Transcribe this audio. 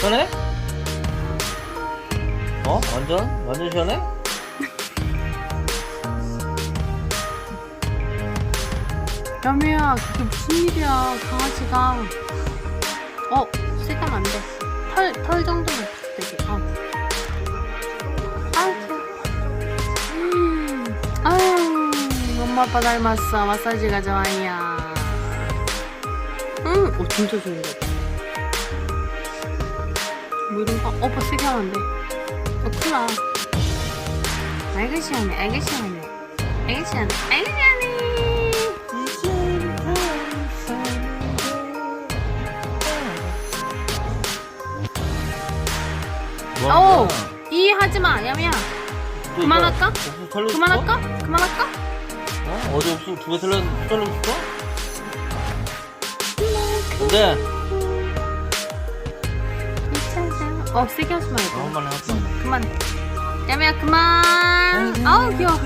시원해? 어? 완전? 완전 시원해? 야미야 그게 무슨 일이야 강아지가 어 하면 안돼 털, 털 정도는 되게 어. 아유 음. 아유 엄마 아빠 닮았어 마사지가 좋아요 음, 어 진짜 좋은데 뭐이 어, 오빠 세게 하면 안 돼 어 큰일 나 시원해 아이고 시원해 아이고 시원해 아이고 시원해 뭐 오! 이해하지 마, 야미야. 또 그만할까? 옥수수 털려 있어? 그만할까? 그만할까? 어? 어디 옥수수 두개 털려 있어? 근데 어, 세게 하지 말고. 어, 한번 해, 한 번. 그만해. 야미야, 그만. 아우, 귀여워.